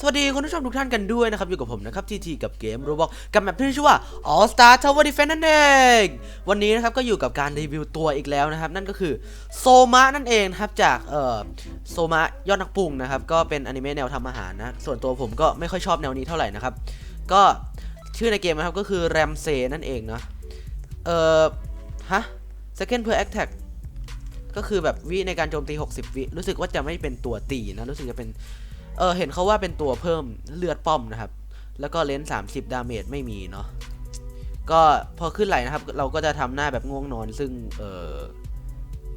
สวัสดีคุณผู้ชมทุกท่านกันด้วยนะครับ อยู่กับผมนะครับทีทีกับเกม Roblox กับแมปที่ชื่อว่า All Star Tower Defense นั่นเอง วันนี้นะครับก็อยู่กับการรีวิวตัวอีกแล้วนะครับ นั่นก็คือโซมะนั่นเองนะครับจากเอ่อโซมะยอดนักปรุงนะครับ ก็เป็นอนิเมะแนวทำอาหารนะ ส่วนตัวผมก็ไม่ค่อยชอบแนวนี้เท่าไหร่นะครับ ก็ชื่อในเกมนะครับก็คือ Ramsey นั่นเองเนาะเอ่อฮะ second per attack ก็คือแบบวิในการโจมตี 60 วิรู้สึกว่าจะไม่เป็นตัวตีนะรู้สึกจะเป็น เออเห็นเขาว่าเป็นตัวเพิ่มเลือดป้อมนะครับ แล้วก็เลนส์30ดาเมจไม่มีเนาะก็พอขึ้นไหลนะครับ เราก็จะทำหน้าแบบง่วงนอน ซึ่งเออ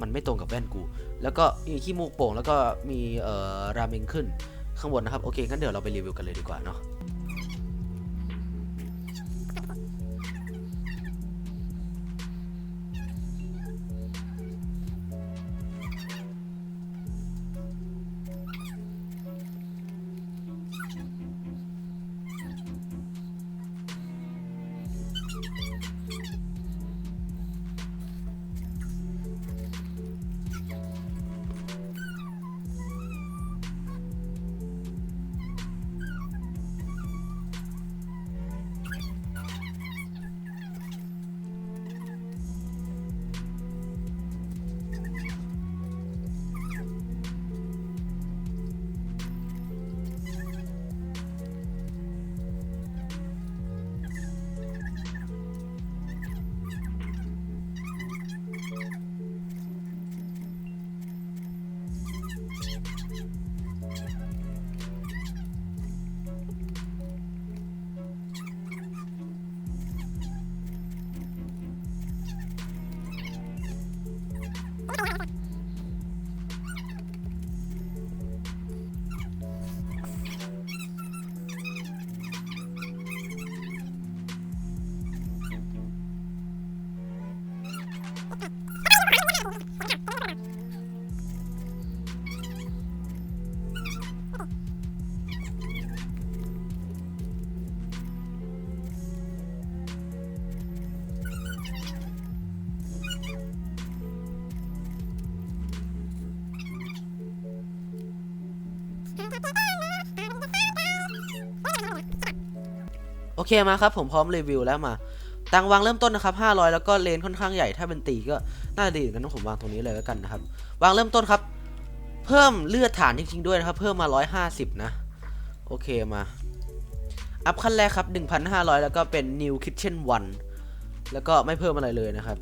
มันไม่ตรงกับแว่นกู แล้วก็มีขี้มูกโป่งแล้วก็มีเออราเมงขึ้นข้างบนนะครับ โอเคงั้นเดี๋ยวเราไปรีวิวกันเลยดีกว่าเนาะ โอเคมาครับผมพร้อมรีวิวแล้วมาตังวางเริ่มต้นนะครับ500 แล้วก็เลนค่อนข้างใหญ่ถ้าเป็นตีก็น่าดีเหมือนกันนผมวางตรงนี้เลยแล้วกันนะครับ วางเริ่มต้นครับ เพิ่มเลือดฐานจริงๆด้วยนะครับ เพิ่มมา 150 นะ โอเคมา อัพขั้นแรกครับ 1,500 แล้วก็เป็น New Kitchen 1 แล้วก็ไม่เพิ่มอะไรเลยนะครับ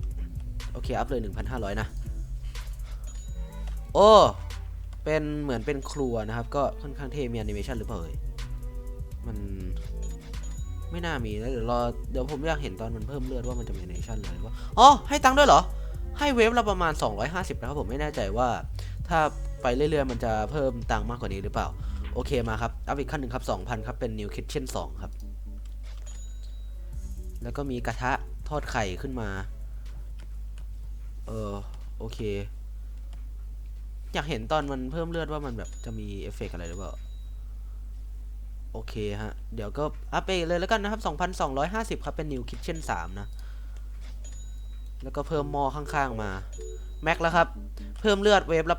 โอเค อัพเลย 1,500 นะ โอ้ เป็นเหมือนเป็นครัวนะครับ ก็ค่อนข้างเท่มีแอนิเมชันหรือเปล่าเอ่ยมันไม่น่ามีนะเดี๋ยวรอเดี๋ยวผมอยากเห็นตอนมันเพิ่มเลือดว่ามันจะมีแอนิเมชันเลยว่าอ๋อให้ตังค์ด้วยเหรอ ให้เวฟละประมาณ 250 นะครับผมไม่แน่ใจว่าถ้าไปเรื่อยๆ มันจะเพิ่มตังค์มากกว่านี้หรือเปล่า โอเคมาครับ อัพอีกขั้นหนึ่งครับ 2,000 ครับ เป็น New Kitchen 2ครับ แล้วก็มีกระทะทอดไข่ขึ้นมา เออโอเค อยากเห็นตอนมันเพิ่มเลือดว่ามันแบบจะมีเอฟเฟกต์อะไรหรือเปล่า โอเคฮะ เดี๋ยวก็อัพไปเลยแล้วกันนะครับ 2,250 ครับ เป็น New Kitchen 3นะ แล้วก็เพิ่มหม้อข้างๆมา แม็กแล้วครับ เพิ่มเลือดเวฟละ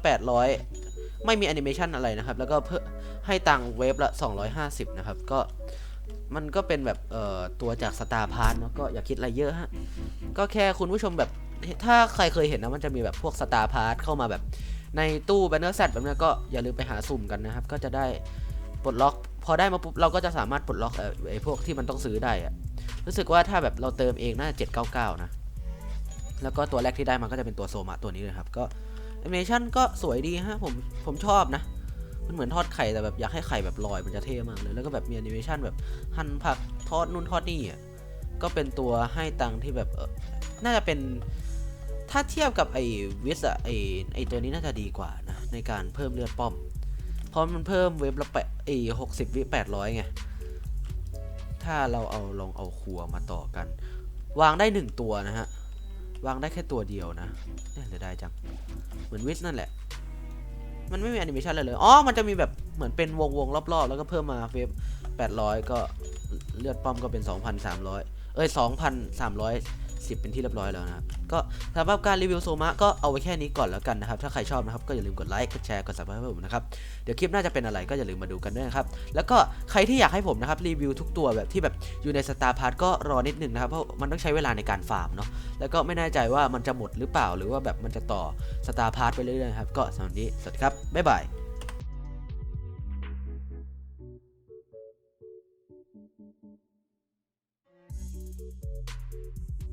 800 ไม่มีแอนิเมชันอะไรนะครับ แล้วก็เพิ่มให้ตังเวฟละ 250 นะครับ ก็มันก็เป็นแบบเอ่อตัวจากสตาร์พาร์ทเนาะก็อย่าคิดอะไรเยอะฮะ ก็แค่คุณผู้ชมแบบถ้าใครเคยเห็นนะมันจะมีแบบพวกสตาร์พาร์ทเข้ามาแบบ ในตู้แบนเนอร์แซดแบบนี้ก็อย่าลืมไปหาสุ่มกันนะครับ ก็จะได้ปลดล็อก พอได้มาปุ๊บเราก็จะสามารถปลดล็อกไอ้พวกที่มันต้องซื้อได้อะรู้สึกว่าถ้าแบบเราเติมเองน่าจะ799 นะ แล้วก็ตัวแรกที่ได้มาก็จะเป็นตัวโซมะตัวนี้เลยครับ ก็แอนิเมชันก็สวยดีฮะผมผมชอบนะ มันเหมือนทอดไข่แต่แบบอยากให้ไข่แบบลอยมันจะเท่มากเลย แล้วก็แบบมีแอนิเมชันแบบหั่นผักทอดนู่นทอดนี่อะก็เป็นตัวให้ตังที่แบบเออน่าจะเป็น ถ้าเทียบกับไอ้วิสอะไอ้ไอ้ตัวนี้น่าจะดีกว่านะในการเพิ่มเลือดป้อม เพราะมันเพิ่มเว็บละแปะไอ้หกสิบวิแปดร้อยไง ถ้าเราเอาลองเอาครัวมาต่อกัน วางได้หนึ่งตัวนะฮะ วางได้แค่ตัวเดียวนะเนี่ยเสียดายจัง เหมือนวิสนั่นแหละ มันไม่มีแอนิเมชันอะไรเลย อ๋อ มันจะมีแบบเหมือนเป็นวงวงๆรอบๆ แล้วก็เพิ่มมาเฟฟ800ก็เลือดป้อมก็เป็น2,300เอ้ย2,340 10 เป็นที่เรียบร้อยแล้วนะครับ ก็สำหรับการรีวิวโซมะก็เอาไว้แค่นี้ก่อนแล้วกันนะครับ ถ้าใครชอบนะครับก็อย่าลืมกดไลค์ กดแชร์ กด subscribe ให้ผมนะครับ เดี๋ยวคลิปหน้าจะเป็นอะไรก็อย่าลืมมาดูกันด้วยนะครับ แล้วก็ใครที่อยากให้ผมนะครับรีวิวทุกตัวแบบที่แบบอยู่ในสตาร์พาร์ทก็รอนิดหนึ่งนะครับ เพราะมันต้องใช้เวลาในการฟาร์มเนาะ แล้วก็ไม่แน่ใจว่ามันจะหมดหรือเปล่า หรือว่าแบบมันจะต่อสตาร์พาร์ทไปเรื่อยๆครับ ก็สำหรับนนี้ สวัสดีครับ บ๊ายบาย